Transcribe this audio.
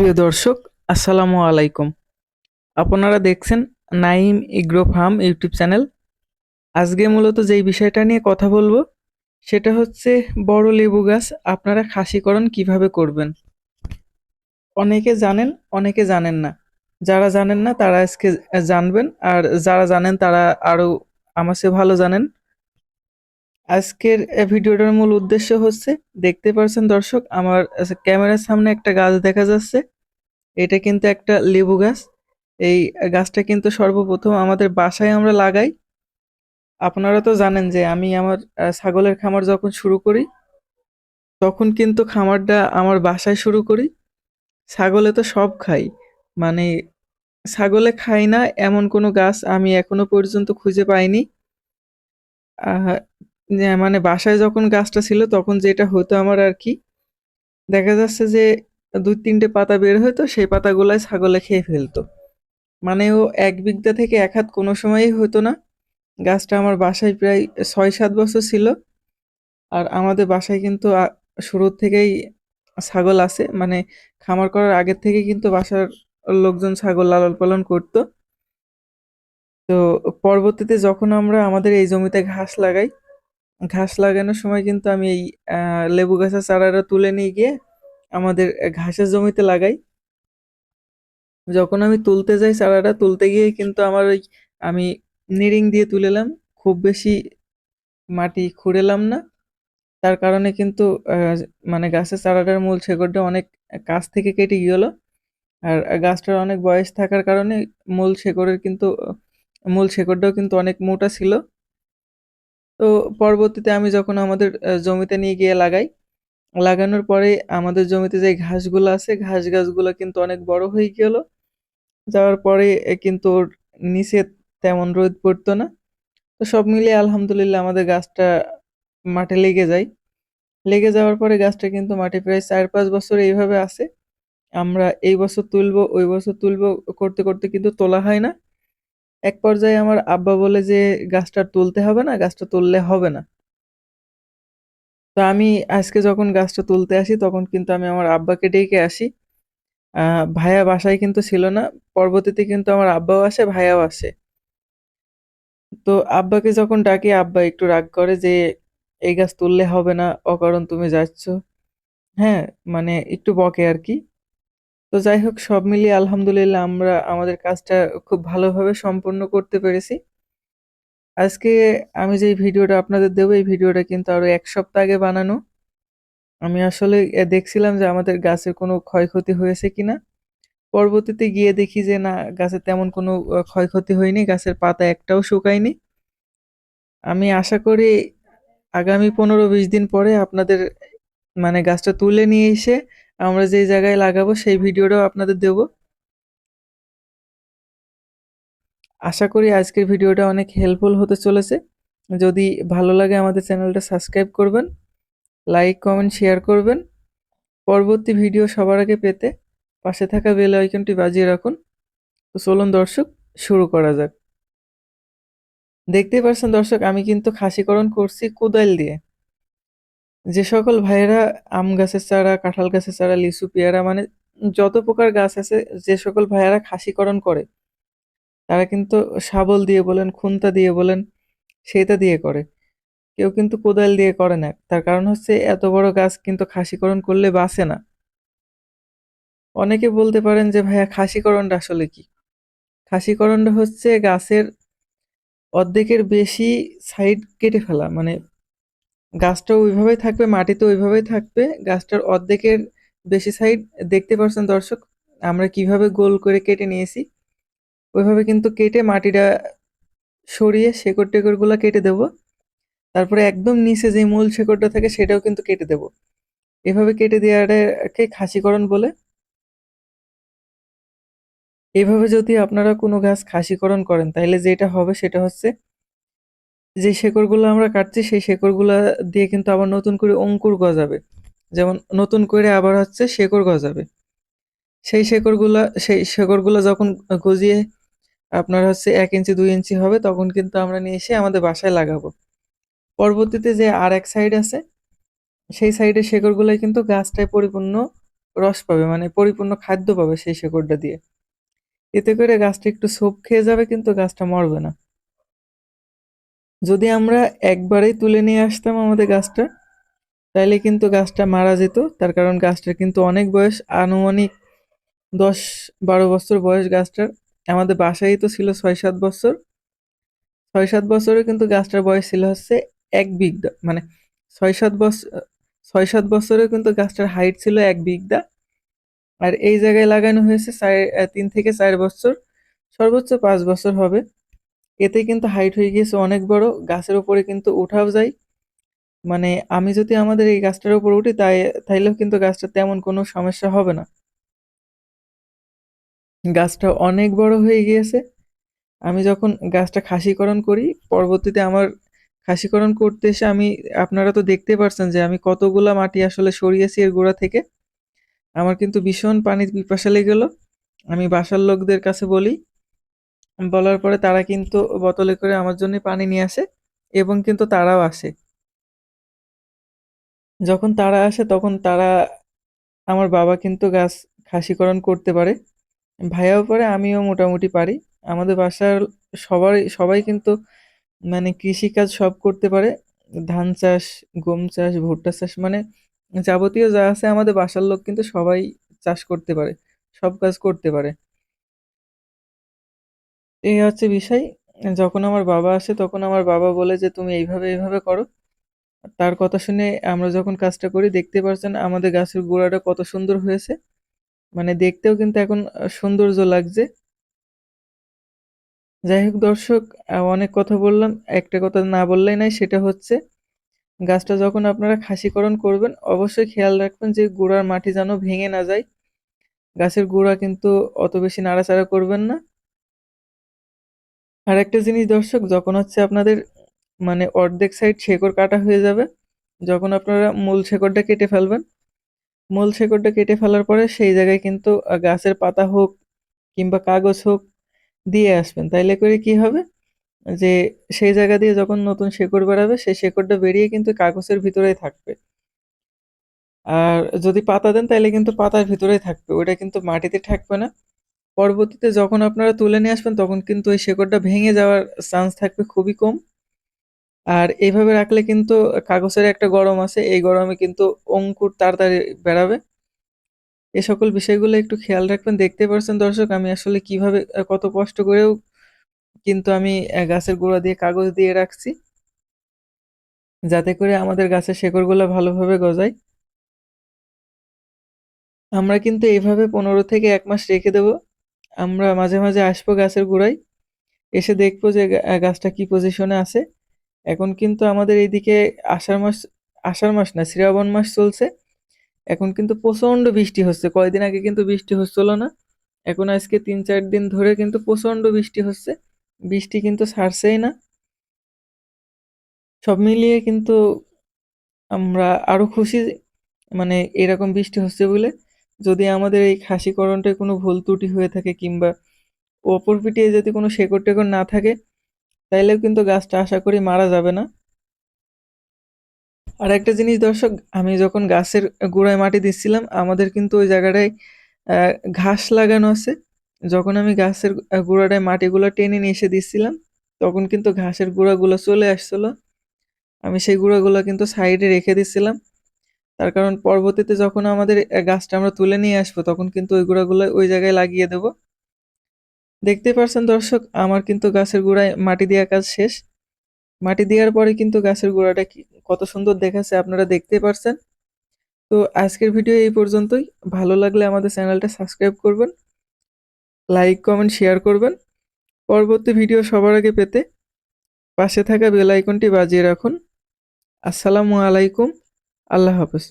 প্রিয় দর্শক, আসসালামু আলাইকুম। আপনারা দেখছেন Naim agro farm YouTube channel. আজকে মূলত যেই বিষয়টা নিয়ে কথা বলব, সেটা হচ্ছে বড় লেবু গাছ আপনারা খাসিকরণ কীভাবে করবেন? অনেকে জানেন অনেকে জানেন না। যারা জানেন না, তারা আজকে জানবেন, আর যারা জানেন, তারা আরও আমার চেয়ে ভালো জানেন। আজকের ভিডিওটার মূল উদ্দেশ্য হচ্ছে, দেখতে পাচ্ছেন দর্শক, আমার ক্যামেরার সামনে একটা গাছ দেখা যাচ্ছে। এটা কিন্তু একটা লেবু গাছ। এই গাছটা কিন্তু সর্বপ্রথম আমাদের বাসায় আমরা লাগাই। আপনারা তো জানেন যে আমি আমার ছাগলের খামার যখন শুরু করি, তখন কিন্তু খামারটা আমার বাসায় শুরু করি। ছাগলে তো সব খাই। মানে ছাগলে খাই না এমন কোনো গাছ আমি এখনও পর্যন্ত খুঁজে পাইনি। মানে বাসায় যখন গাছটা ছিল তখন যেটা হতো আমার আর কি, দেখা যাচ্ছে যে দুই তিনটে পাতা বের হতো সেই পাতাগুলাই ছাগলে খেয়ে ফেলতো। মানে ও এক বিঘা থেকে এক হাত কোনো সময়ই হতো না। গাছটা আমার বাসায় প্রায় ছয় সাত বছর ছিল। আর আমাদের বাসায় কিন্তু শুরুর থেকেই ছাগল আছে। মানে খামার করার আগের থেকে কিন্তু বাসার লোকজন ছাগল লালন পালন করতো। তো পরবর্তীতে যখন আমরা আমাদের এই জমিতে ঘাস লাগাই ঘাস লাগানোর সময় কিন্তু আমি এই লেবু গাছের চারাটা তুলে নিয়ে গিয়ে আমাদের ঘাসের জমিতে লাগাই। যখন আমি তুলতে যাই চারাটা, তুলতে গিয়ে কিন্তু আমার ওই আমি নিরিং দিয়ে তুলেলাম খুব বেশি মাটি খুঁড়েলাম না। তার কারণে কিন্তু মানে গাছের চারাটার মূল শেকড়টা অনেক কাছ থেকে কেটে গেল। আর গাছটার অনেক বয়স থাকার কারণে মূল শেকড়ের কিন্তু, মূল শেকড়টাও কিন্তু অনেক মোটা ছিল। তো পরবর্তীতে আমি যখন আমাদের জমিতে নিয়ে গিয়ে লাগাই, লাগানোর পরে আমাদের জমিতে যে ঘাসগুলো আছে ঘাস গাছগুলো কিন্তু অনেক বড় হয়ে গেল। যাওয়ার পরে কিন্তু ওর নিচে তেমন রোদ পড়তো না। তো সব মিলিয়ে আলহামদুলিল্লাহ আমাদের গাছটা মাঠে লেগে যায়। লেগে যাওয়ার পরে গাছটা কিন্তু মাঠে প্রায় চার পাঁচ বছর এইভাবে আছে। আমরা এই বছর তুলবো, ওই বছর তুলবো করতে করতে কিন্তু তোলা হয় না। এক পর্যায়ে আমার আব্বা বলে যে, গাছটা তুলতে হবে না, গাছটা তুললে হবে না। তো আমি আজকে যখন গাছটা তুলতে আসি, তখন কিন্তু আমি আমার আব্বাকে ডেকে আসি। আহ ভাইয়া বাসায় কিন্তু ছিল না, পরবর্তীতে কিন্তু আমার আব্বাও আসে, ভাইয়াও আসে। তো আব্বাকে যখন ডাকি, আব্বা একটু রাগ করে যে, এই গাছ তুললে হবে না, অকারণ তুমি যাচ্ছ। হ্যাঁ মানে একটু বকে আর কি। তো যাই হোক, সব মিলিয়ে আলহামদুলিল্লাহ আমরা আমাদের কাজটা খুব ভালোভাবে সম্পন্ন করতে পেরেছি। আজকে আমি যে ভিডিওটা আপনাদের দেবো, এই ভিডিওটা কিন্তু আরও এক সপ্তাহ আগে বানানো। আমি আসলে দেখছিলাম যে আমাদের গাছের কোনো ক্ষয়ক্ষতি হয়েছে কিনা। পরবর্তীতে গিয়ে দেখি যে না গাছের তেমন কোনো ক্ষয়ক্ষতি হয়নি, গাছের পাতা একটাও শুকায়নি। আমি আশা করি আগামী পনেরো বিশ দিন পরে আপনাদের মানে গাছটা তুলে নিয়ে এসে আমরা যেই জায়গায় লাগাবো সেই ভিডিওটাও আপনাদের দেব। আশা করি আজকের ভিডিওটা অনেক হেল্পফুল হতে চলেছে। যদি ভালো লাগে আমাদের চ্যানেলটা সাবস্ক্রাইব করবেন লাইক কমেন্ট শেয়ার করবেন। পরবর্তী ভিডিও সবার আগে পেতে পাশে থাকা বেল আইকনটি বাজিয়ে রাখুন। তো চলুন দর্শক, শুরু করা যাক। দেখতেই পারছেন দর্শক, আমি কিন্তু খাসিকরণ করছি কোদাল দিয়ে। যে সকল ভাইয়েরা আম গাছের চারা, কাঁঠাল গাছের চারা, লিচু, পেয়ারা মানে যত প্রকার গাছ আছে, যে সকল ভাইয়েরা খাসিকরণ করে, তারা কিন্তু শাবল দিয়ে বলেন, খুন্তা দিয়ে বলেন, সেটা দিয়ে করে। কেউ কিন্তু কোদাল দিয়ে করে না। তার কারণ হচ্ছে এত বড় গাছ কিন্তু খাসিকরণ করলে বাঁচে না। অনেকে বলতে পারেন যে, ভাইয়া, খাসিকরণটা আসলে কি? খাসিকরণটা হচ্ছে গাছের অর্ধেকের বেশি সাইড কেটে ফেলা মানে গাছটা ওইভাবেই থাকবে মাটিতে ওইভাবেই থাকবে। গাছটার অর্ধেকের বেশি সাইড দেখতে পাচ্ছেন দর্শক, আমরা কীভাবে গোল করে কেটে নিয়েছি। ওইভাবে কিন্তু কেটে মাটিটা সরিয়ে শেকড় টেকড়গুলো কেটে দেব। তারপরে একদম নিচে যে মূল শেকড়টা থাকে সেটাও কিন্তু কেটে দেব। এভাবে কেটে দেওয়াটাকে খাসিকরণ বলে। এভাবে যদি আপনারা কোনো গাছ খাসিকরণ করেন তাহলে যেটা হবে সেটা হচ্ছে যে শেকড়গুলো আমরা কাটছি, সেই শেকড়গুলো দিয়ে কিন্তু আবার নতুন করে অঙ্কুর গজাবে। যেমন নতুন করে আবার হচ্ছে শেকড় গজাবে। সেই শেকড়গুলো সেই শেকড়গুলো যখন গজিয়ে আপনার হচ্ছে এক ইঞ্চি, দুই ইঞ্চি হবে, তখন কিন্তু আমরা নিয়ে এসে আমাদের বাসায় লাগাবো। পরবর্তীতে যে আর এক সাইড আছে, সেই সাইডের শেকড়গুলোই কিন্তু গাছটায় পরিপূর্ণ রস পাবে মানে পরিপূর্ণ খাদ্য পাবে সেই শেকড়টা দিয়ে। এতে করে গাছটা একটু সোপ খেয়ে যাবে, কিন্তু গাছটা মরবে না। যদি আমরা একবারেই তুলে নিয়ে আসতাম আমাদের গাছটা, তাইলে কিন্তু গাছটা মারা যেত। তার কারণ গাছটার কিন্তু অনেক বয়স, আনুমানিক দশ বারো বছর বয়স গাছটার। আমাদের বাসায় তো ছিল ছয় সাত বছর। ছয় সাত বছরে কিন্তু গাছটার বয়স ছিল হচ্ছে এক বিঘা মানে ছয় সাত বছর ছয় সাত বছরে কিন্তু গাছটার হাইট ছিল এক বিঘা। আর এই জায়গায় লাগানো হয়েছে চার, তিন থেকে চার বছর, সর্বোচ্চ পাঁচ বছর হবে। এতে কিন্তু হাইট হয়ে গিয়েছে অনেক বড়, গাছের উপরে কিন্তু উঠাও যায়। মানে আমি যদি আমাদের এই গাছটার উপর উঠি, তাই, তাইলেও কিন্তু গাছটা তেমন কোনো সমস্যা হবে না। গাছটা অনেক বড় হয়ে গিয়েছে। আমি যখন গাছটা খাসিকরণ করি, পরবর্তীতে আমার খাসিকরণ করতে এসে আমি, আপনারা তো দেখতে পারছেন যে আমি কতগুলা মাটি আসলে সরিয়েছি এর গোড়া থেকে। আমার কিন্তু ভীষণ পানির পিপাসা লেগে গেল। আমি বাসার লোকদের কাছে বলি বলার পরে তারা কিন্তু বোতলে করে আমার জন্য পানি নিয়ে আসে এবং কিন্তু তারাও আসে। যখন তারা আসে তখন তারা আমার বাবা কিন্তু গাছ খাসিকরণ করতে পারে। ভাইয়াও পারে, আমিও মোটামুটি পারি। আমাদের বাসার সবার, সবাই কিন্তু মানে কৃষিকাজ সব করতে পারে। ধান চাষ, গম চাষ, ভুট্টা চাষ মানে যাবতীয় যা আছে আমাদের বাসার লোক কিন্তু সবাই চাষ করতে পারে, সব কাজ করতে পারে। এই হচ্ছে বিষয়। যখন আমার বাবা আসে, তখন আমার বাবা বলে যে, তুমি এইভাবে এইভাবে করো। তার কথা শুনে আমরা যখন কাজটা করি, দেখতে পারছেন আমাদের গাছের গোড়াটা কত সুন্দর হয়েছে। মানে দেখতেও কিন্তু এখন সৌন্দর্য লাগছে। যাই হোক দর্শক, অনেক কথা বললাম, একটা কথা না বললেই নাই সেটা হচ্ছে গাছটা যখন আপনারা খাসিকরণ করবেন, অবশ্যই খেয়াল রাখবেন যে গোড়ার মাটি যেন ভেঙে না যায়। গাছের গোড়া কিন্তু অত বেশি নাড়াচাড়া করবেন না। আর একটা জিনিস দর্শক, যখন হচ্ছে আপনাদের মানে অর্ধেক সাইড শেকড় কাটা হয়ে যাবে, যখন আপনারা মূল শেকড়টা কেটে ফেলবেন, মূল শেকড়টা কেটে ফেলার পরে সেই জায়গায় কিন্তু গাছের পাতা হোক কিংবা কাগজ হোক দিয়ে আসবেন। তাইলে করে কি হবে? যে সেই জায়গা দিয়ে যখন নতুন শেকড় বেরাবে সেই শেকড়টা বেরিয়ে কিন্তু কাগজের ভিতরেই থাকবে। আর যদি পাতা দেন তাহলে কিন্তু পাতার ভিতরেই থাকবে। ওটা কিন্তু মাটিতে থাকবে না। পরবর্তীতে যখন আপনারা তুলে নিয়ে আসবেন, তখন কিন্তু ওই শেকড়টা ভেঙে যাওয়ার চান্স থাকবে খুবই কম। আর এইভাবে রাখলে কিন্তু কাগজের একটা গরম আছে, এই গরমে কিন্তু অঙ্কুর তাড়াতাড়ি বেরাবে এ সকল বিষয়গুলো একটু খেয়াল রাখবেন। দেখতে পারছেন দর্শক, আমি আসলে কীভাবে, কত কষ্ট করেও কিন্তু আমি গাছের গোড়া দিয়ে কাগজ দিয়ে রাখছি। যাতে করে আমাদের গাছের শেকড়গুলো ভালোভাবে গজায়। আমরা কিন্তু এইভাবে পনেরো থেকে এক মাস রেখে দেব। আমরা মাঝে মাঝে আসব গাছের গোড়ায়, এসে দেখব যে গাছটা কি পজিশনে আছে। এখন কিন্তু আমাদের এইদিকে আষাঢ় মাস আষাঢ় মাস না, শ্রাবণ মাস চলছে। এখন কিন্তু প্রচণ্ড বৃষ্টি হচ্ছে। কয়দিন আগে কিন্তু বৃষ্টি হচ্ছিল না। এখন আজকে তিন, চার দিন ধরে কিন্তু প্রচণ্ড বৃষ্টি হচ্ছে। বৃষ্টি কিন্তু ছাড়ছেই না। সব মিলিয়ে কিন্তু আমরা আরও খুশি মানে এরকম বৃষ্টি হচ্ছে বলে যদি আমাদের এই খাসিকরণটায় কোনো ভুল ত্রুটি হয়ে থাকে কিংবা ওপর পিটিয়ে যদি কোনো শেকড় টেকড় না থাকে, তাইলেও কিন্তু গাছটা আশা করি মারা যাবে না। আর একটা জিনিস দর্শক, আমি যখন গাছের গোড়ায় মাটি দিচ্ছিলাম, আমাদের কিন্তু ওই জায়গাটায় ঘাস লাগানো আছে। যখন আমি গাছের গোড়াটায় মাটিগুলো টেনে নিয়ে এসে দিচ্ছিলাম, তখন কিন্তু ঘাসের গুঁড়াগুলো চলে আসছিল। আমি সেই গুঁড়াগুলো কিন্তু সাইডে রেখে দিচ্ছিলাম। তার কারণ পরবর্তীতে যখন আমাদের গাছটা আমরা তুলে নিয়ে আসব, তখন কিন্তু ওই গুঁড়াগুলো ওই জায়গায় লাগিয়ে দেব। দেখতে পারছেন দর্শক, আমার কিন্তু গাছের গোড়ায় মাটি দেওয়া কাজ শেষ। মাটি দেওয়ার পরে কিন্তু গাছের গোড়াটা কত সুন্দর দেখাচ্ছে, আপনারা দেখতে পারছেন। তো আজকের ভিডিও এই পর্যন্তই। ভালো লাগলে আমাদের চ্যানেলটা সাবস্ক্রাইব করবেন, লাইক, কমেন্ট, শেয়ার করবেন। পরবর্তী ভিডিও সবার আগে পেতে পাশে থাকা বেল আইকনটি বাজিয়ে রাখুন। আসসালামু আলাইকুম। আল্লাহ হাফেজ।